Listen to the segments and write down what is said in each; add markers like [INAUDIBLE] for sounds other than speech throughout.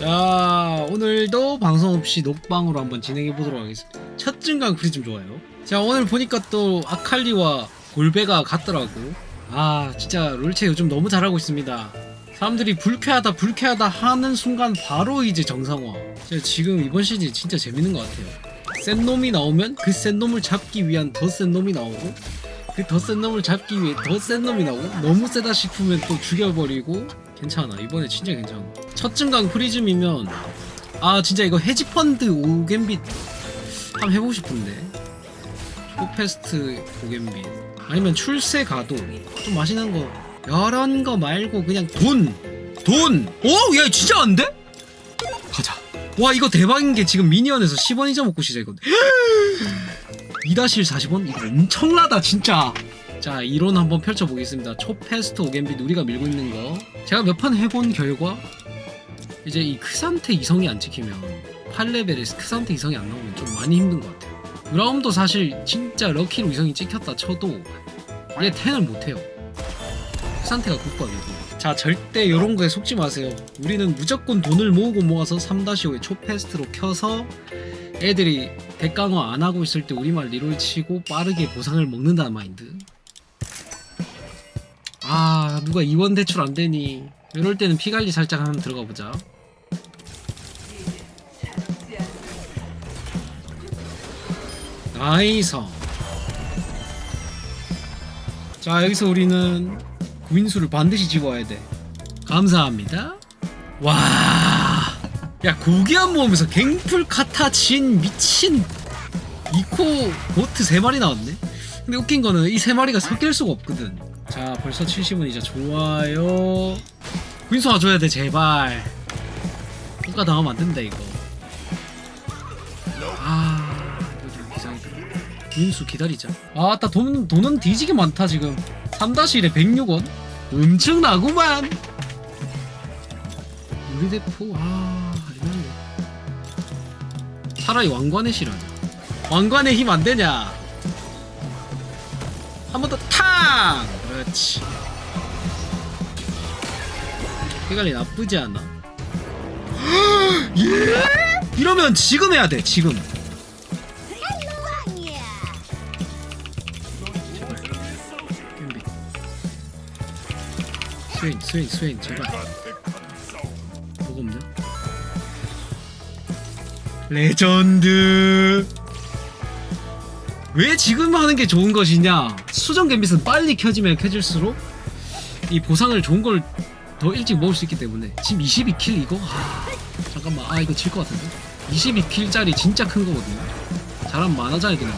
자 오늘도 방송 없이 녹방으로 한번 진행해 보도록 하겠습니다. 첫 증강 프리즘 좋아요. 자 오늘 보니까 또 아칼리와 골베가 같더라고. 아 진짜 롤체 요즘 너무 잘하고 있습니다. 사람들이 불쾌하다 불쾌하다 하는 순간 바로 이제 정상화. 진짜 지금 이번 시즌 진짜 재밌는 것 같아요. 센 놈이 나오면 그 센 놈을 잡기 위한 더 센 놈이 나오고 그 더 센 놈을 잡기 위해 더 센 놈이 나오고 너무 세다 싶으면 또 죽여버리고 괜찮아 이번에 진짜 괜찮아 첫 증강 프리즘이면 아 진짜 이거 헤지펀드 오겐빗 한번 해보고 싶은데 초페스트 오겐빗 아니면 출세 가도 좀 맛있는 거 이런 거 말고 그냥 돈! 돈! 오! 야 진짜 안 돼? 가자 와 이거 대박인 게 지금 미니언에서 10원 잊어먹고 시작이거든 2다실 [GASPS] 40원? 이거 엄청나다 진짜 자 이론 한번 펼쳐보겠습니다. 초페스트 오겐빗 우리가 밀고 있는 거. 제가 몇 판 해본 결과 이제 이 크산테 이성이 안 찍히면 8레벨에 크산테 이성이 안 나오면 좀 많이 힘든 것 같아요. 그라움도 사실 진짜 럭키로 이성이 찍혔다 쳐도 얘 텐을 못해요. 크산테가 국밥이고. 자 절대 이런 거에 속지 마세요. 우리는 무조건 돈을 모으고 모아서 3-5에 초페스트로 켜서 애들이 대강화 안 하고 있을 때 우리말 리롤 치고 빠르게 보상을 먹는다는 마인드 아 누가 이원 대출 안 되니? 이럴 때는 피 관리 살짝 한번 들어가 보자. 나이서. 자 여기서 우리는 구인수를 반드시 집어야 돼. 감사합니다. 와야 고기한 모으면서 갱풀 카타 진 미친. 이코 보트 3마리 나왔네. 근데 웃긴 거는 이 3마리가 섞일 수가 없거든 자 벌써 70원 이제 좋아요. 구인수 와줘야 돼 제발. 국가 당하면 안 된다 이거. 아 이거 좀 이상이다. 구인수 기다리자. 아따 돈, 돈은 뒤지게 많다 지금. 3-1에 106원? 엄청나구만. 우리 대포 아 아니면 차라리 왕관의 실하자. 왕관의 힘 안 되냐? 한 번 더 탕! 그렇지 해갈리 나쁘지 않아? [GASPS] 예? 이러면 지금 해야 돼 지금. 스웨인 스웨인 스웨인 제발. 뭐가 없냐 레전드 왜 지금 하는 게 좋은 것이냐? 수정 갬빗은 빨리 켜지면 켜질수록 이 보상을 좋은 걸 더 일찍 먹을 수 있기 때문에. 지금 22킬 이거? 아, 잠깐만. 아 이거 질 것 같은데? 22킬짜리 진짜 큰 거거든요. 잘하면 만화자야 거고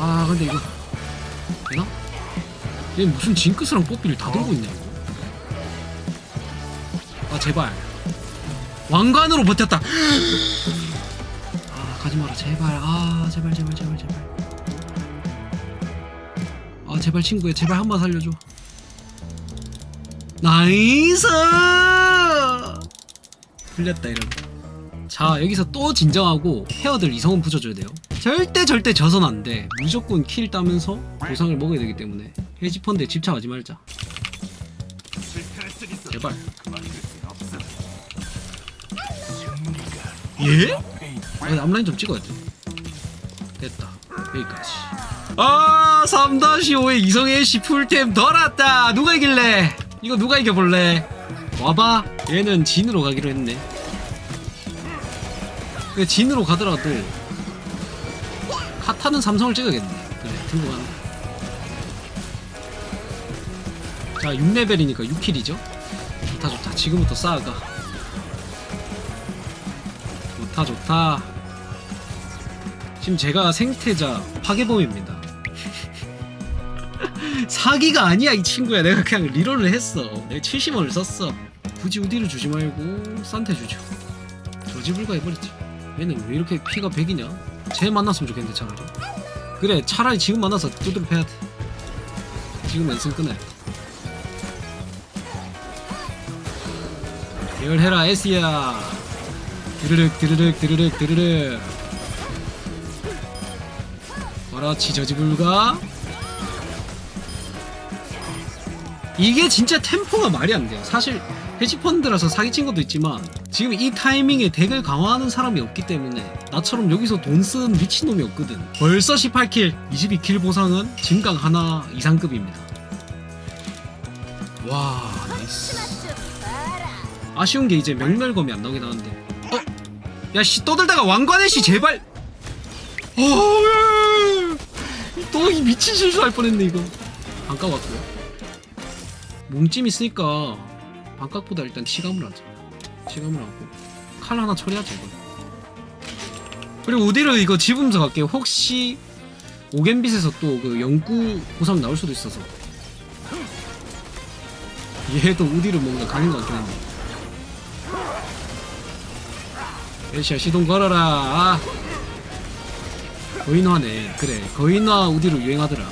아 근데 이거 되나? 얘 무슨 징크스랑 뽀삐를 다 들고 있냐 아 제발. 왕관으로 버텼다. 아 가지 마라. 제발. 아 제발 제발 제발 제발. 아 제발 친구야. 제발 한 번 살려줘. 나이스! 풀렸다 이러면. 자 여기서 또 진정하고 헤어들 이성은 붙여줘야 돼요. 절대 절대 져선 안돼. 무조건 킬 따면서 보상을 먹어야 되기 때문에. 해지펀드에 집착하지 말자. 제발. 예? 아, 앞라인 좀 찍어야 돼. 됐다. 여기까지. 아 3-5에 이성의 시 풀템 덜 왔다. 누가 이길래? 이거 누가 이겨볼래? 와봐. 얘는 진으로 가기로 했네. 근데 진으로 가더라도 카타는 삼성을 찍어야겠네. 그래 들고 가는 자 6레벨이니까 6킬이죠? 좋다 좋다. 지금부터 쌓아가 좋다 좋다. 지금 제가 생태자 파괴범입니다. [LAUGHS] 사기가 아니야 이 친구야. 내가 그냥 리롤을 했어. 내가 70원을 썼어. 굳이 우디를 주지 말고 산테 주죠. 저지불가 해버렸지. 얘는 왜 이렇게 피가 100이냐? 쟤 만났으면 좋겠는데 차라리. 그래 차라리 지금 만나서 두드려 패야 돼. 지금 연승 돼. 열해라 에스야 드르륵 드르륵 드르륵 드르륵 그렇지 저지불가 이게 진짜 템포가 말이 안 돼요. 사실 헤지펀드라서 사기친 것도 있지만 지금 이 타이밍에 덱을 강화하는 사람이 없기 때문에 나처럼 여기서 돈쓴 미친놈이 없거든. 벌써 18킬, 22킬 보상은 진강 하나 이상급입니다. 와, 나이스. 아쉬운 게 이제 명멸검이 안 나오긴 하는데. 어? 야, 씨, 떠들다가 왕관의 씨, 제발! 어, 또이 미친 실수할 뻔했네, 이거. 반값 왔고요. 몸찜 있으니까 반값보다 일단 치감을 하자. 치감을 하고. 칼 하나 처리하자, 이거. 그리고 우디를 이거 집으면서 갈게요. 혹시 오겐빗에서 또 그 영구 보상 나올 수도 있어서. 얘도 우디를 뭔가 가는 것 같긴 한데. 에시야 시동 걸어라. 아. 거인화네. 그래. 거인화 우디로 유행하더라.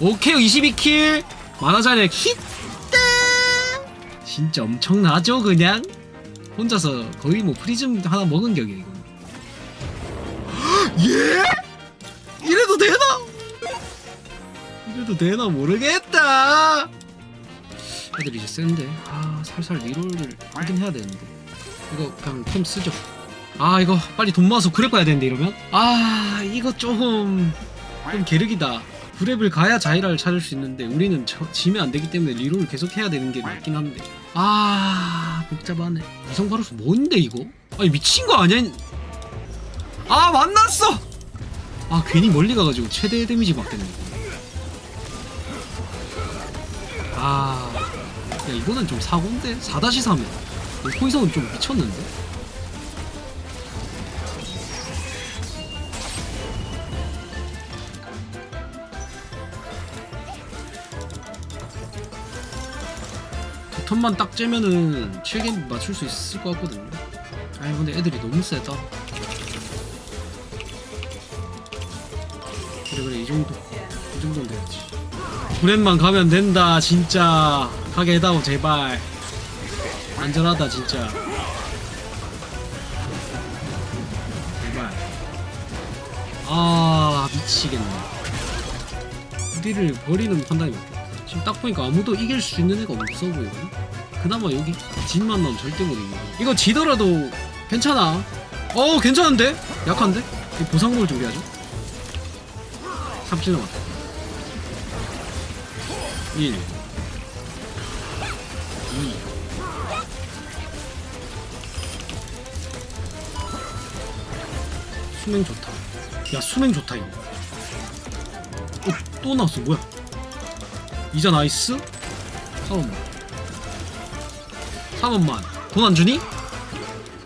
오케이 22킬. 만화자네 히트. 진짜 엄청나죠 그냥. 혼자서 거의 뭐 프리즘 하나 먹은 격이야 이거. [GASPS] 예? 이래도 되나? 이래도 되나 모르겠다. 애들이 이제 센데 아 살살 리롤을 하긴 해야 되는데 이거 그냥 템 쓰죠. 아 이거 빨리 돈 모아서 그랩 가야 되는데 이러면 아 이거 조금 좀 게르기다. 그랩을 가야 자이라를 찾을 수 있는데 우리는 저, 지면 안 되기 때문에 리롤을 계속 해야 되는 게 맞긴 한데 아 복잡하네. 이성 바루스 뭔데 이거? 아니 미친 거 아니야? 아 만났어. 아 괜히 멀리 가가지고 최대 데미지 받겠네. 아, 야 이거는 좀 사고인데 4-3이야. 포이성은 좀 미쳤는데. 두 턴만 딱 째면은 7겐 맞출 수 있을 것 같거든요. 아니 근데 애들이 너무 세다. 그래 그래 이 정도 이 정도는 돼야지. 구렛만 가면 된다 진짜 가게 해다오 제발 안전하다 진짜. 제발 아 미치겠네. 우리를 버리는 판단이 맞겠다 지금 딱 보니까 아무도 이길 수 있는 애가 없어 보이거든? 그나마 여기 진만 나오면 절대 못 이기고. 이거 지더라도 괜찮아. 어 괜찮은데? 약한데? 이 보상물 준비하죠? 3킬 남았다 1 수맹 좋다. 야 수맹 좋다 이거. 어, 또 나왔어. 뭐야? 이자 나이스. 4원만. 4원만. 돈 안 주니?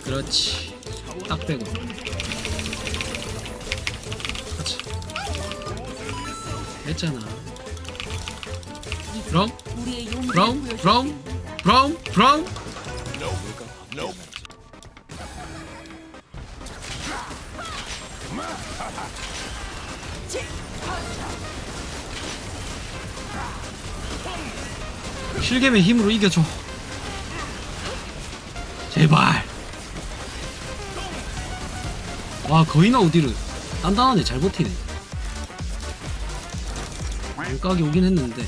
그렇지. 딱 빼고. 그렇지. 했잖아. 브라운 브라운 브라운 브라운 브라운 실겜의 힘으로 이겨줘. 제발. 와 거의나 어디를 단단하네. 잘 버티네. 물가기 오긴 했는데.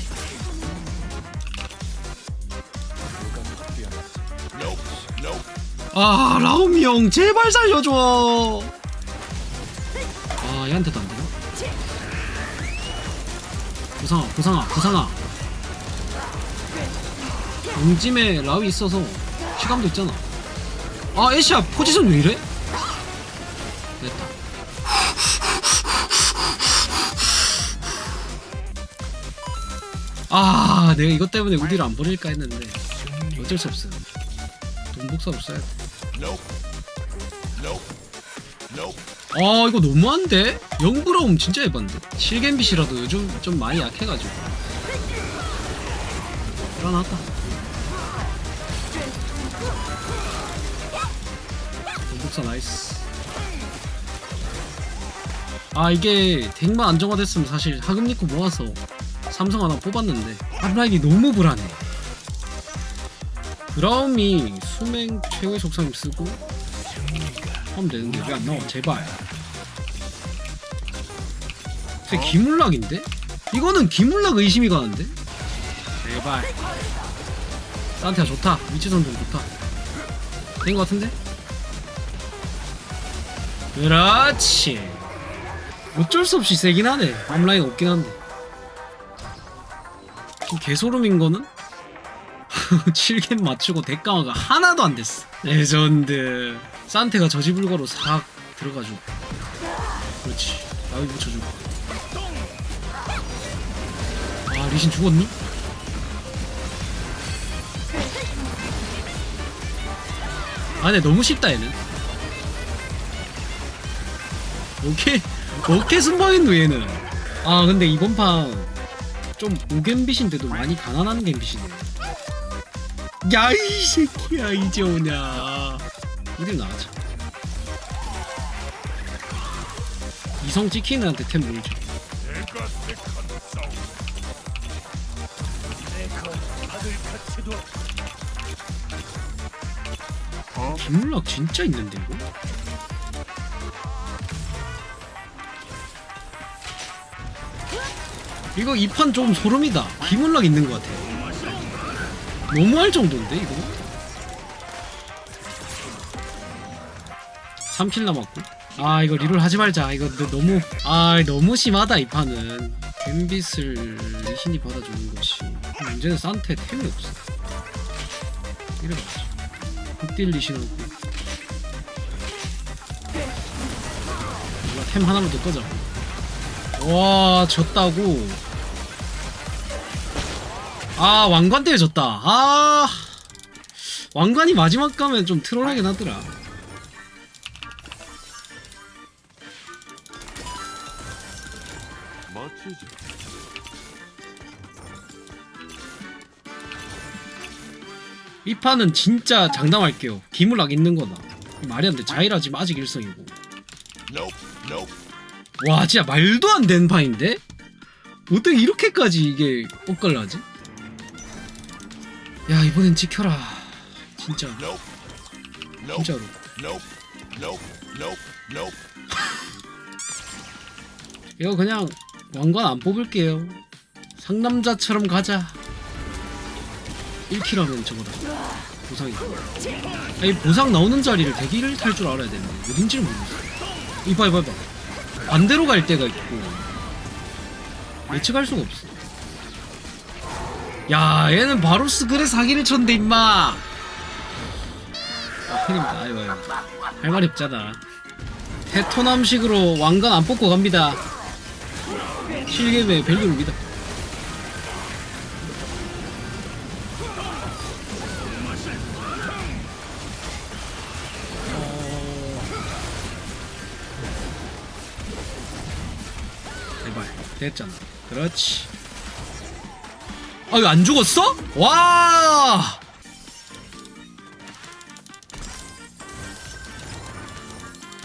아 라움이 형 제발 살려줘. 아 얘한테도 안 되나? 부상아 부상아 부상아. 용찜에 라위 있어서 시감도 있잖아. 아 애쉬야 포지션 왜 이래? 됐다. 아 내가 이것 때문에 우디를 안 버릴까 했는데 어쩔 수 없어요. 돈 복사로 써야 돼 아 이거 너무한데? 영브라움 진짜 예반데. 실겐빗이라도 요즘 좀 많이 약해가지고. 일어났다. 복사 나이스. 아 이게 덱만 안정화됐으면 사실 하금 니코 모아서 삼성 하나 뽑았는데 앞라인이 너무 불안해. 브라움이 수맹 최고의 속성임 쓰고 하면 되는데. 왜 안 나와 제발 쟤 기물락인데? 이거는 기물락 의심이 가는데? 제발. 산테가 좋다. 위치 선정 좋다. 된 것 같은데? 그렇지. 어쩔 수 없이 세긴 하네. 앞라인 없긴 한데. 좀 개소름인 거는? [LAUGHS] 7겐 맞추고 대강화가 하나도 안 됐어. 레전드. 산테가 저지불가로 싹 들어가지고. 그렇지. 나위 붙여주고 리신 죽었니? 아 근데 너무 쉽다 얘는. 오케이. 오케이 순방했노 얘는. 아 근데 이번 판좀 오겐빗인데도 많이 가난한 겐빗이네. 야 이 새끼야 이제 오냐. 어디 나가자 이성 찍히는 한테 템 물죠 김물락 진짜 있는데 이거? 이거 이판좀 소름이다. 김물락 있는 것 같아 너무할 정도인데 이거? 3킬 남았고. 아 이거 리롤 하지 말자. 이거 너- 너무 아 너무 심하다 이 판은. 갬빗을 리신이 받아주는 것이. 문제는 산테 템이 없어. 이래봐 리신하고. 몰라 템 하나만 더 꺼자. 와 졌다고. 아 왕관 때문에 졌다. 아 왕관이 마지막 가면 좀 트롤하긴 하더라 이 판은 진짜 장담할게요. 기물락 있는 거다. 말이 안 돼. 자이라 지금 아직 일성이고. Nope, nope. 와 진짜 말도 안 되는 판인데? 어떻게 이렇게까지 이게 엇갈라지? 야 이번엔 지켜라. 진짜. 진짜로. 이거 그냥 왕관 안 뽑을게요. 상남자처럼 가자 1킬하면 저거다. 보상이. 아니 보상 나오는 자리를 대기를 탈 줄 알아야 되는데 어딘지를 모르겠어 이봐 이봐 이봐. 반대로 갈 때가 있고 예측할 수가 없어. 야 얘는 바로스 그래 사기를 쳤는데 임마! 아 큰일입니다 아이고 아이고 할 말이 없잖아. 테토남식으로 왕관 안 뽑고 갑니다. 실겜의 밸류를 믿어 됐잖아. 그렇지. 아 이거 안 죽었어? 와!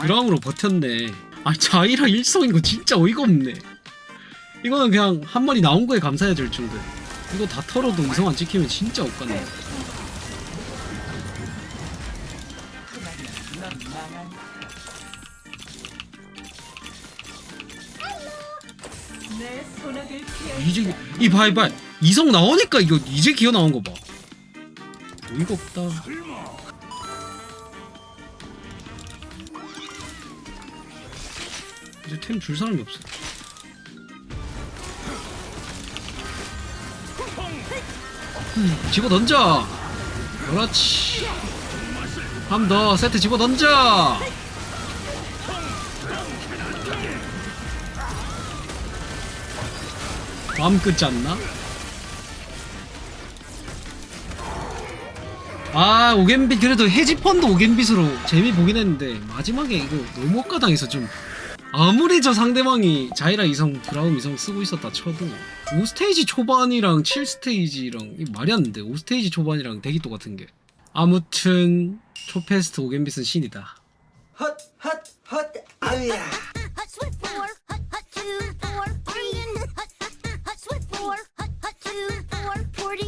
드랑으로 버텼네. 아 자이라 일성인 거 진짜 어이가 없네. 이거는 그냥 한 마리 나온 거에 감사해야 될 정도 이거 다 털어도 이성 안 찍히면 진짜 억간네 이제 이 봐 이 봐 이성 나오니까 이거 이제 기어 나온 거 봐. 어이가 없다. 이제 템 줄 사람이 없어. 음, 집어 던져. 그렇지. 한번더 세트 집어 던져 마음 끝지 않나? 아 오겐빗 그래도 해지펀드 오겐빗으로 재미 보긴 했는데 마지막에 이거 너무 억가당해서 좀 아무리 저 상대방이 자이라 이성 브라움 이성 쓰고 있었다 쳐도 5스테이지 초반이랑 7스테이지랑 이 말이 안 돼. 5스테이지 초반이랑 대기 똑같은 게 아무튼 초페스트 오겐빗은 신이다 헛, 헛, 헛, 아우야. two, four, forty